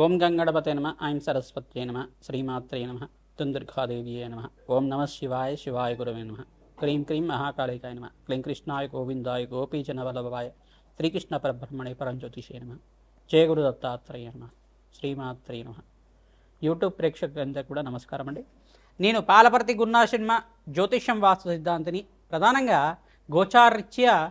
ఓం గంగణపతే నమ ఐం సరస్వత్యే నమ శ్రీమాత్రే నమ తుందుర్గాదేవియే నమ. ఓం నమ శివాయ శివాయ గురవే నమ. క్రీం క్రీం మహాకాళికాయ నమ. క్లీం కృష్ణాయ గోవిందాయ గోపీజనవల్లభాయ శ్రీకృష్ణ పరబ్రహ్మణే పరంజ్యోతిషే నమ. జయ గురు దత్తాత్రేయ నమ. శ్రీమాత్రే నమ. యూట్యూబ్ ప్రేక్షకులందరూ కూడా నమస్కారం అండి. నేను పాలపర్తి గున్నా సినిమా జ్యోతిష్యం వాస్తు సిద్ధాంతిని ప్రధానంగా గోచారరీత్యా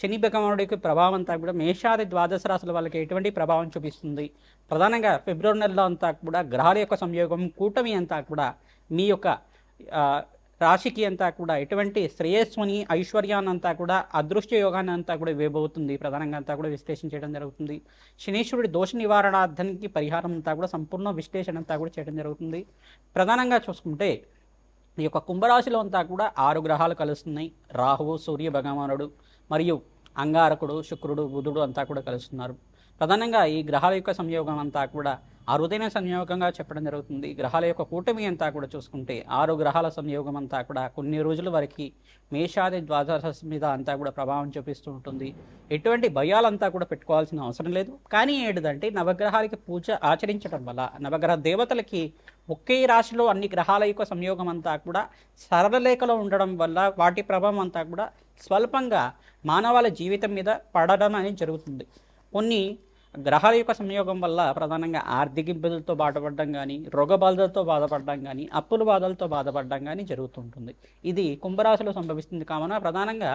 శని భగవానుడికి ప్రభావం అంతా కూడా మేషాది ద్వాదశ రాశుల వాళ్ళకి ఎటువంటి ప్రభావం చూపిస్తుంది? ప్రధానంగా ఫిబ్రవరి నెలలో అంతా కూడా గ్రహాల యొక్క సంయోగం కూటమి అంతా కూడా మీ యొక్క రాశికి అంతా కూడా ఎటువంటి శ్రేయస్సుని ఐశ్వర్యాన్నంతా కూడా అదృష్ట యోగాన్ని అంతా కూడా ఇవ్వబోతుంది. ప్రధానంగా అంతా కూడా విశ్లేషణ చేయడం జరుగుతుంది. శనీశ్వరుడి దోష నివారణార్థానికి పరిహారం అంతా కూడా సంపూర్ణ విశ్లేషణ అంతా కూడా చేయడం జరుగుతుంది. ప్రధానంగా చూసుకుంటే ఈ యొక్క కుంభరాశిలో అంతా కూడా ఆరు గ్రహాలు కలుస్తున్నాయి. రాహువు సూర్య భగవానుడు మరియు అంగారకుడు శుక్రుడు బుధుడు అంతా కూడా కలుస్తున్నారు. ప్రధానంగా ఈ గ్రహాల యొక్క సంయోగం అంతా కూడా అరుదైన సంయోగంగా చెప్పడం జరుగుతుంది. గ్రహాల యొక్క కూటమి అంతా కూడా చూసుకుంటే ఆరు గ్రహాల సంయోగం అంతా కూడా కొన్ని రోజుల వరకు మేషాది ద్వాదశ మీద అంతా కూడా ప్రభావం చూపిస్తూ ఉంటుంది. ఎటువంటి భయాలంతా కూడా పెట్టుకోవాల్సిన అవసరం లేదు. కానీ ఏంటిదంటే నవగ్రహాలకి పూజ ఆచరించడం వల్ల నవగ్రహ దేవతలకి ఒకే రాశిలో అన్ని గ్రహాల యొక్క సంయోగం అంతా కూడా సరళలేఖలో ఉండడం వల్ల వాటి ప్రభావం అంతా కూడా స్వల్పంగా మానవాళి జీవితం మీద పడడం అనేది జరుగుతుంది. కొన్ని గ్రహాల యొక్క సంయోగం వల్ల ప్రధానంగా ఆర్థిక ఇబ్బందులతో బాధపడడం కానీ రోగ బాధలతో బాధపడడం కానీ అప్పుల బాధలతో బాధపడడం కానీ జరుగుతుంటుంది. ఇది కుంభరాశిలో సంభవిస్తుంది. కావున ప్రధానంగా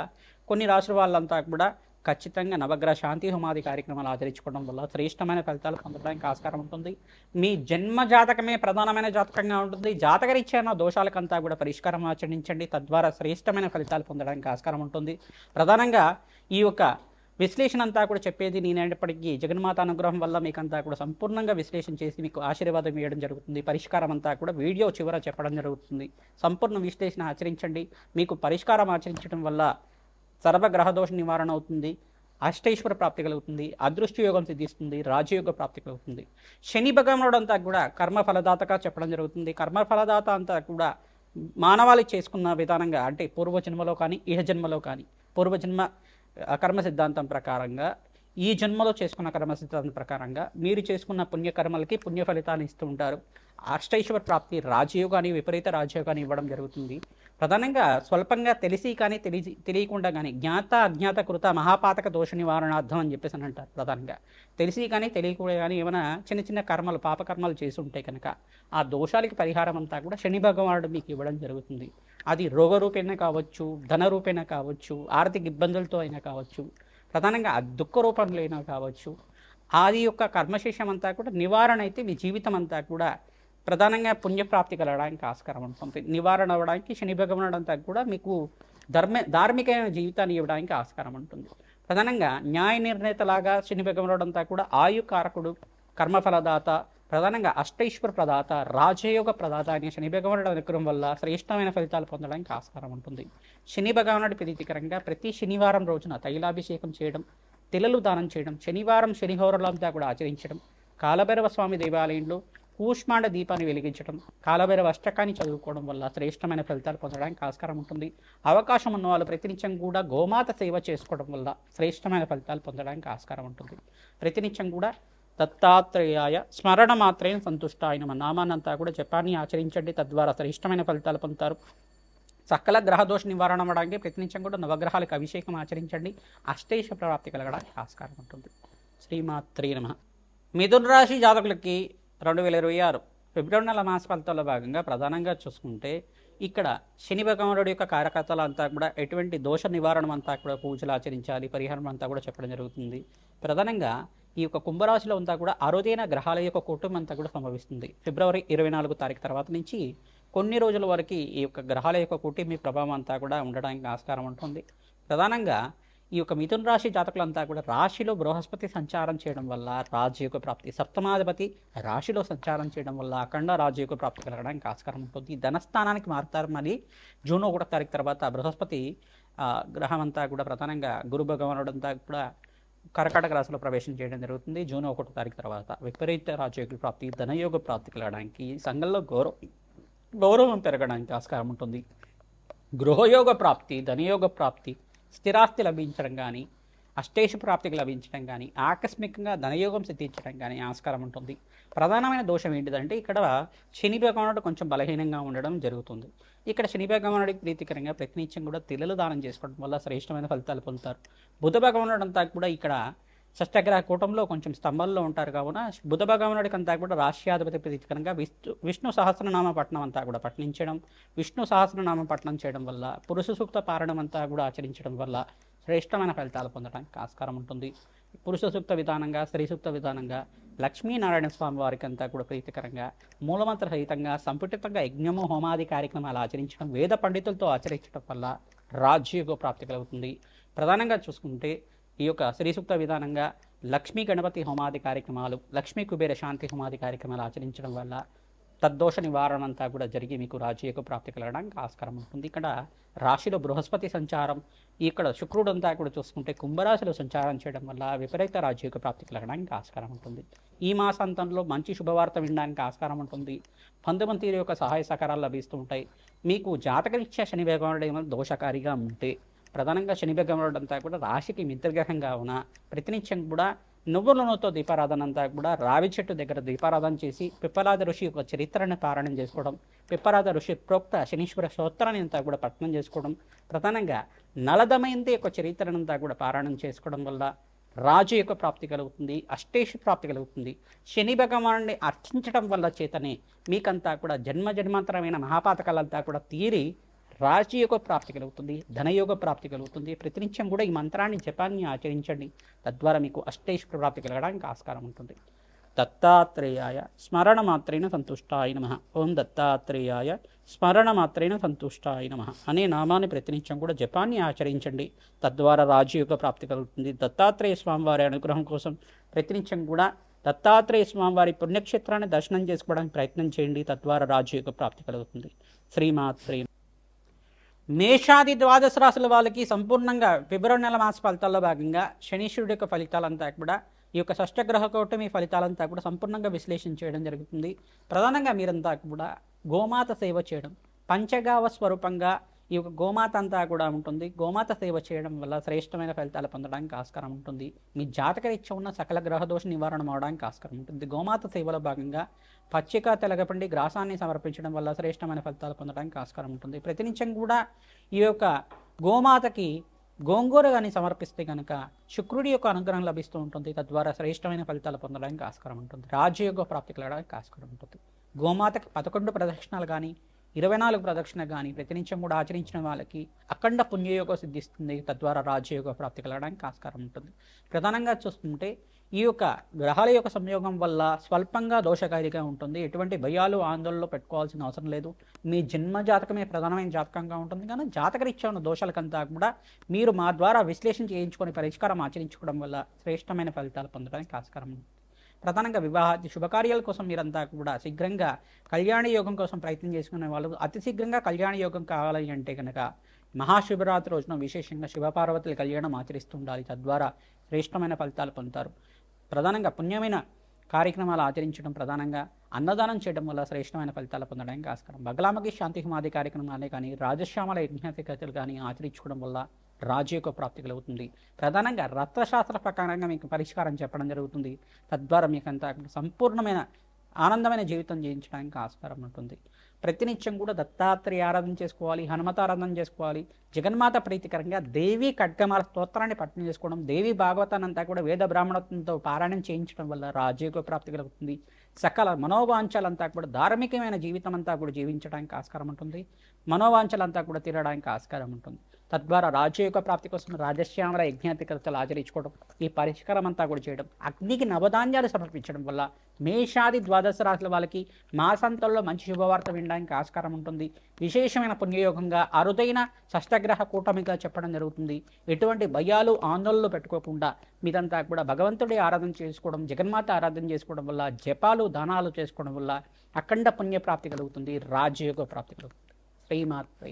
కొన్ని రాశుల వాళ్ళంతా కూడా ఖచ్చితంగా నవగ్రహ శాంతి హోమాది కార్యక్రమాలు ఆచరించుకోవడం వల్ల శ్రేష్టమైన ఫలితాలు పొందడానికి ఆస్కారం ఉంటుంది. మీ జన్మ జాతకమే ప్రధానమైన జాతకంగా ఉంటుంది. జాతకరీత్యా దోషాలకంతా కూడా పరిష్కారం ఆచరించండి. తద్వారా శ్రేష్టమైన ఫలితాలు పొందడానికి ఆస్కారం ఉంటుంది. ప్రధానంగా ఈ యొక్క విశ్లేషణ అంతా కూడా చెప్పేది నేనేటప్పటికీ జగన్మాత అనుగ్రహం వల్ల మీకంతా కూడా సంపూర్ణంగా విశ్లేషణ చేసి మీకు ఆశీర్వాదం ఇవ్వడం జరుగుతుంది. పరిష్కారం అంతా కూడా వీడియో చివర చెప్పడం జరుగుతుంది. సంపూర్ణ విశ్లేషణ ఆచరించండి. మీకు పరిష్కారం ఆచరించడం వల్ల సర్వగ్రహ దోష నివారణ అవుతుంది అష్టేశ్వర ప్రాప్తి కలుగుతుంది అదృష్ట యోగం సిద్ధిస్తుంది రాజయోగ ప్రాప్తి కలుగుతుంది. శని భగవానుడు అంతా కూడా కర్మ ఫలదాతగా చెప్పడం జరుగుతుంది. కర్మ ఫలదాత అంతా కూడా మానవాళి చేసుకున్న విధానంగా అంటే పూర్వజన్మలో కానీ ఇహ జన్మలో కానీ పూర్వజన్మ కర్మ సిద్ధాంతం ప్రకారంగా ఈ జన్మలో చేసుకున్న కర్మ సిద్ధాంతం ప్రకారంగా మీరు చేసుకున్న పుణ్యకర్మలకి పుణ్య ఫలితాన్ని ఇస్తూ ఉంటారు. అష్టైశ్వర ప్రాప్తి రాజయోగాన్ని విపరీత రాజయోగాన్ని ఇవ్వడం జరుగుతుంది. ప్రధానంగా స్వల్పంగా తెలిసి కానీ తెలిసి తెలియకుండా కానీ జ్ఞాత అజ్ఞాత కృత మహాపాతక దోష నివారణార్థం అని చెప్పేసి అని అంటారు ప్రధానంగా. తెలిసి కానీ తెలియకుండా కానీ ఏమైనా చిన్న చిన్న కర్మలు పాపకర్మలు చేసి ఉంటే కనుక ఆ దోషాలకి పరిహారం అంతా కూడా శని భగవానుడు మీకు ఇవ్వడం జరుగుతుంది. అది రోగ కావచ్చు ధన రూపేణ కావచ్చు ఆర్థిక ఇబ్బందులతో అయినా కావచ్చు ప్రధానంగా ఆ దుఃఖ రూపంలో అయినా కావచ్చు ఆది యొక్క కర్మశేషం అంతా కూడా నివారణ అయితే మీ జీవితం అంతా కూడా ప్రధానంగా పుణ్యప్రాప్తి కలగడానికి ఆస్కారం ఉంటుంది. నివారణ అవ్వడానికి శని భగవానుడు అంతా కూడా మీకు ధర్మ ధార్మికమైన జీవితాన్ని ఇవ్వడానికి ఆస్కారం ఉంటుంది. ప్రధానంగా న్యాయ నిర్ణేతలాగా శని భగవనుడంతా కూడా కూడా ఆయుకారకుడు కర్మఫలదాత ప్రధానంగా అష్టైశ్వర ప్రదాత రాజయోగ ప్రదాత అనే శని భగవానుడు అనుగ్రహం వల్ల శ్రేష్టమైన ఫలితాలు పొందడానికి ఆస్కారం ఉంటుంది. శని భగవానుడి ప్రీతికరంగా ప్రతి శనివారం రోజున తైలాభిషేకం చేయడం తిలలు దానం చేయడం శనివారం శనిహోరలంతా కూడా ఆచరించడం కాలభైరవ స్వామి దేవాలయంలో కూష్మాండ దీపాన్ని వెలిగించడం కాలభైరవ అష్టకాన్ని చదువుకోవడం వల్ల శ్రేష్టమైన ఫలితాలు పొందడానికి ఆస్కారం ఉంటుంది. అవకాశం ఉన్న వాళ్ళు ప్రతినిత్యం కూడా గోమాత సేవ చేసుకోవడం వల్ల శ్రేష్టమైన ఫలితాలు పొందడానికి ఆస్కారం ఉంటుంది. ప్రతినిత్యం కూడా దత్తాత్రేయాయ స్మరణ మాత్రేన సంతుష్ట ఆయన మన నామాన్నంతా కూడా జపాన్ని ఆచరించండి. తద్వారా శ్రేష్టమైన ఫలితాలు పొందుతారు. సకల గ్రహదోష నివారణ అవ్వడానికి ప్రతినిత్యం కూడా నవగ్రహాలకు అభిషేకం ఆచరించండి. అష్టేష ప్రాప్తి కలగడానికి ఆస్కారం ఉంటుంది. శ్రీమాత్రే నమ. మిథున రాశి జాతకులకి రెండు వేల ఇరవై ఆరు ఫిబ్రవరి నెల మాస ఫలితాల్లో భాగంగా ప్రధానంగా చూసుకుంటే ఇక్కడ శని భగవానుడు యొక్క కార్యకర్తలు అంతా కూడా ఎటువంటి దోష నివారణ అంతా కూడా పూజలు ఆచరించాలి పరిహారం అంతా కూడా చెప్పడం జరుగుతుంది. ప్రధానంగా ఈ యొక్క కుంభరాశిలో అంతా కూడా అరుదైన గ్రహాల యొక్క కుటుంబం అంతా కూడా సంభవిస్తుంది. ఫిబ్రవరి ఇరవై నాలుగు తారీఖు తర్వాత నుంచి కొన్ని రోజుల వరకు ఈ యొక్క గ్రహాల యొక్క కుటుంబ ప్రభావం అంతా కూడా ఉండడానికి ఆస్కారం ఉంటుంది. ప్రధానంగా ఈ యొక్క మిథున రాశి జాతకులంతా కూడా రాశిలో బృహస్పతి సంచారం చేయడం వల్ల రాజయోగ ప్రాప్తి సప్తమాధిపతి రాశిలో సంచారం చేయడం వల్ల అఖండ రాజయోగ ప్రాప్తి కలగడానికి ఆస్కారం ఉంటుంది. ధనస్థానానికి మారుతారు. మరి జూన్ ఒకటో తారీఖు తర్వాత బృహస్పతి గ్రహం అంతా కూడా ప్రధానంగా గురు భగవానుడు అంతా కూడా కర్కాటక రాశిలో ప్రవేశం చేయడం జరుగుతుంది. జూన్ ఒకటో తారీఖు తర్వాత విపరీత రాజయోగ ప్రాప్తి ధనయోగ ప్రాప్తి కలగడానికి సంఘంలో గౌరవం గౌరవం పెరగడానికి ఆస్కారం ఉంటుంది. గృహయోగ ప్రాప్తి ధనయోగ ప్రాప్తి స్థిరాస్తి లభించడం కానీ అష్టేష ప్రాప్తికి లభించడం కానీ ఆకస్మికంగా ధనయోగం సిద్ధించడం కానీ ఆస్కారం ఉంటుంది. ప్రధానమైన దోషం ఏంటిదంటే ఇక్కడ శని భగవానుడు కొంచెం బలహీనంగా ఉండడం జరుగుతుంది. ఇక్కడ శని భగవానుడికి ప్రీతికరంగా ప్రతినిత్యం కూడా తిలలు దానం చేసుకోవడం వల్ల శ్రేష్టమైన ఫలితాలు పొందుతారు. బుధ భగవానుడు అంతా కూడా ఇక్కడ షష్టగ్రహ కూటంలో కొంచెం స్తంభంలో ఉంటారు కావున బుధ భగవానుడికి అంతా కూడా రాష్ట్రాధిపతి ప్రీతికరంగా విష్ణు విష్ణు సహస్రనామ పట్టణం అంతా కూడా పఠించడం విష్ణు సహస్రనామ పట్టణం చేయడం వల్ల పురుష సూక్త పారణం అంతా కూడా ఆచరించడం వల్ల శ్రేష్టమైన ఫలితాలు పొందడానికి ఆస్కారం ఉంటుంది. పురుష సూక్త విధానంగా స్త్రీ సూక్త విధానంగా లక్ష్మీనారాయణ స్వామి వారికి అంతా కూడా ప్రీతికరంగా మూలమంత్ర సహితంగా సంపుటితంగా యజ్ఞము హోమాది కార్యక్రమాలు ఆచరించడం వేద పండితులతో ఆచరించడం వల్ల రాజ్యోగ ప్రాప్తి కలుగుతుంది. ప్రధానంగా చూసుకుంటే ఈ యొక్క శ్రీ సూక్త విధానంగా లక్ష్మీ గణపతి హోమాది కార్యక్రమాలు లక్ష్మీ కుబేర శాంతి హోమాది కార్యక్రమాలు ఆచరించడం వల్ల తద్దోష నివారణ అంతా కూడా జరిగి మీకు రాజయోగ ప్రాప్తి కలగడానికి ఆస్కారం ఉంటుంది. ఇక్కడ రాశిలో బృహస్పతి సంచారం ఇక్కడ శుక్రుడు అంతా కూడా చూసుకుంటే కుంభరాశిలో సంచారం చేయడం వల్ల విపరీత రాజయోగ ప్రాప్తి కలగడానికి ఆస్కారం ఉంటుంది. ఈ మాసాంతంలో మంచి శుభవార్త వినడానికి ఆస్కారం ఉంటుంది. పంతమంది యొక్క సహాయ సహకారాలు లభిస్తూ ఉంటాయి. మీకు జాతకరీత్యా శని భగవానుడు ఏమైనా దోషకారిగా ఉంటే ప్రధానంగా శని భగవానుడు అంతా కూడా రాశికి మిత్రగ్రహం ఉన్న ప్రతినిత్యం కూడా నువ్వుల నూనెతో దీపారాధన అంతా కూడా రావి చెట్టు దగ్గర దీపారాధన చేసి పిప్పలాద ఋషి యొక్క చరిత్రను పారాయణం చేసుకోవడం పిప్పలాద ఋషి ప్రోక్త శనీశ్వర స్తోత్రాన్ని అంతా కూడా పఠనం చేసుకోవడం ప్రధానంగా నలదమయంతి యొక్క చరిత్రనంతా కూడా పారాయణం చేసుకోవడం వల్ల రాజు యొక్క ప్రాప్తి కలుగుతుంది అష్టేషు ప్రాప్తి కలుగుతుంది. శని భగవానుడిని అర్చించడం వల్ల చేతనే మీకంతా కూడా జన్మ జన్మాంతరమైన మహాపాతకాలంతా కూడా తీరి రాజయోగ ప్రాప్తి కలుగుతుంది ధనయోగ ప్రాప్తి కలుగుతుంది. ప్రతినిత్యం కూడా ఈ మంత్రాన్ని జపాన్ని ఆచరించండి. తద్వారా మీకు అష్టేశ్వర ప్రాప్తి కలగడానికి ఆస్కారం ఉంటుంది. దత్తాత్రేయాయ స్మరణమాత్రేణ సంతుష్టాయ నమ. ఓం దత్తాత్రేయాయ స్మరణమాత్రేణ సంతుష్టాయ నమ. అనే నామాన్ని ప్రతినిత్యం కూడా జపాన్ని ఆచరించండి. తద్వారా రాజయోగ ప్రాప్తి కలుగుతుంది. దత్తాత్రేయ స్వామివారి అనుగ్రహం కోసం ప్రతినిత్యం కూడా దత్తాత్రేయ స్వామివారి పుణ్యక్షేత్రాన్ని దర్శనం చేసుకోవడానికి ప్రయత్నం చేయండి. తద్వారా రాజయోగ ప్రాప్తి కలుగుతుంది. శ్రీమాత్రే మేషాది ద్వాదశ రాశుల వాళ్ళకి సంపూర్ణంగా ఫిబ్రవరి నెల మాస ఫలితాల్లో భాగంగా శనీశ్వరుడి యొక్క ఫలితాలంతా కూడా ఈ యొక్క షష్టగ్రహ కూటమి ఫలితాలంతా కూడా సంపూర్ణంగా విశ్లేషణ చేయడం జరుగుతుంది. ప్రధానంగా మీరంతా కూడా గోమాత సేవ చేయడం పంచగావ స్వరూపంగా ఈ యొక్క గోమాత అంతా కూడా ఉంటుంది. గోమాత సేవ చేయడం వల్ల శ్రేష్టమైన ఫలితాలు పొందడానికి ఆస్కారం ఉంటుంది. మీ జాతకరీత్యా ఉన్న సకల గ్రహదోష నివారణ అవడానికి ఆస్కారం ఉంటుంది. గోమాత సేవలో భాగంగా పచ్చిక తెలగపండి గ్రాసాన్ని సమర్పించడం వల్ల శ్రేష్టమైన ఫలితాలు పొందడానికి ఆస్కారం ఉంటుంది. ప్రతినిత్యం కూడా ఈ యొక్క గోమాతకి గోంగూర కానీ సమర్పిస్తే కనుక శుక్రుడి యొక్క అనుగ్రహం లభిస్తూ ఉంటుంది. తద్వారా శ్రేష్టమైన ఫలితాలు పొందడానికి ఆస్కారం ఉంటుంది. రాజయోగ ప్రాప్తి కలగడానికి ఆస్కారం ఉంటుంది. గోమాతకి పదకొండు ప్రదక్షిణాలు కానీ ఇరవై నాలుగు ప్రదక్షిణ కానీ ప్రతినిత్యం కూడా ఆచరించిన వాళ్ళకి అఖండ పుణ్యయోగం సిద్ధిస్తుంది. తద్వారా రాజయోగ ప్రాప్తి కలగడానికి ఆస్కారం ఉంటుంది. ప్రధానంగా చూస్తుంటే ఈ యొక్క గ్రహాల యొక్క సంయోగం వల్ల స్వల్పంగా దోషకారిగా ఉంటుంది. ఎటువంటి భయాలు ఆందోళనలు పెట్టుకోవాల్సిన అవసరం లేదు. మీ జన్మ జాతకమే ప్రధానమైన జాతకంగా ఉంటుంది. కానీ జాతకరీత్యా ఉన్న దోషాలకంతా కూడా మీరు మా ద్వారా విశ్లేషణ చేయించుకొని పరిష్కారం ఆచరించుకోవడం వల్ల శ్రేష్టమైన ఫలితాలు పొందడానికి ఆస్కారం ఉంటుంది. ప్రధానంగా వివాహ శుభకార్యాల కోసం మీరంతా కూడా శీఘ్రంగా కళ్యాణ యోగం కోసం ప్రయత్నం చేసుకునే వాళ్ళు అతి శీఘ్రంగా కళ్యాణ యోగం కావాలి అంటే కనుక మహాశివరాత్రి రోజున విశేషంగా శివపార్వతుల కళ్యాణం ఆచరిస్తుండాలి. తద్వారా శ్రేష్టమైన ఫలితాలు పొందుతారు. ప్రధానంగా పుణ్యమైన కార్యక్రమాలు ఆచరించడం ప్రధానంగా అన్నదానం చేయడం వల్ల శ్రేష్టమైన ఫలితాలు పొందడానికి ఆస్కారం. బగలామకి శాంతి హిమాది కార్యక్రమాలే కానీ రాజశ్యామల యజ్ఞాధికతలు కానీ ఆచరించుకోవడం వల్ల రాజు యొక్క ప్రాప్తి కలుగుతుంది ప్రధానంగా రత్నశాస్త్ర ప్రకారంగా మీకు పరిష్కారం చెప్పడం జరుగుతుంది. తద్వారా మీకు అంతా సంపూర్ణమైన ఆనందమైన జీవితం జీవించడానికి ఆస్కారం ఉంటుంది. ప్రతినిత్యం కూడా దత్తాత్రేయ ఆరాధన చేసుకోవాలి హనుమత ఆరాధన చేసుకోవాలి. జగన్మాత ప్రీతికరంగా దేవి ఖడ్గమాల స్తోత్రాన్ని పట్టణం చేసుకోవడం దేవి భాగవతాన్ని అంతా కూడా వేద బ్రాహ్మణత్వంతో పారాయణం చేయించడం వల్ల రాజయోగ ప్రాప్తి కలుగుతుంది సకల మనోవాంఛాలంతా కూడా ధార్మికమైన జీవితం అంతా కూడా జీవించడానికి ఆస్కారం ఉంటుంది. మనోవాంఛలంతా కూడా తీరడానికి ఆస్కారం ఉంటుంది. తద్వారా రాజయోగ ప్రాప్తి కోసం రాజశ్యామల యజ్ఞాతికతలు ఆచరించుకోవడం ఈ పరిష్కారం అంతా కూడా చేయడం అగ్నికి నవధాన్యాలు సమర్పించడం వల్ల మేషాది ద్వాదశ రాశుల వాళ్ళకి మాసంతంలో మంచి శుభవార్త వినడానికి ఆస్కారం ఉంటుంది. విశేషమైన పుణ్యయోగంగా అరుదైన షష్టగ్రహ కూటమిగా చెప్పడం జరుగుతుంది. ఎటువంటి భయాలు ఆందోళనలు పెట్టుకోకుండా మీదంతా కూడా భగవంతుడి ఆరాధన చేసుకోవడం జగన్మాత ఆరాధన చేసుకోవడం వల్ల జపాలు దానాలు చేసుకోవడం వల్ల అఖండ పుణ్యప్రాప్తి కలుగుతుంది. రాజయోగ ప్రాప్తి కలుగుతుంది. శ్రీమాత్ర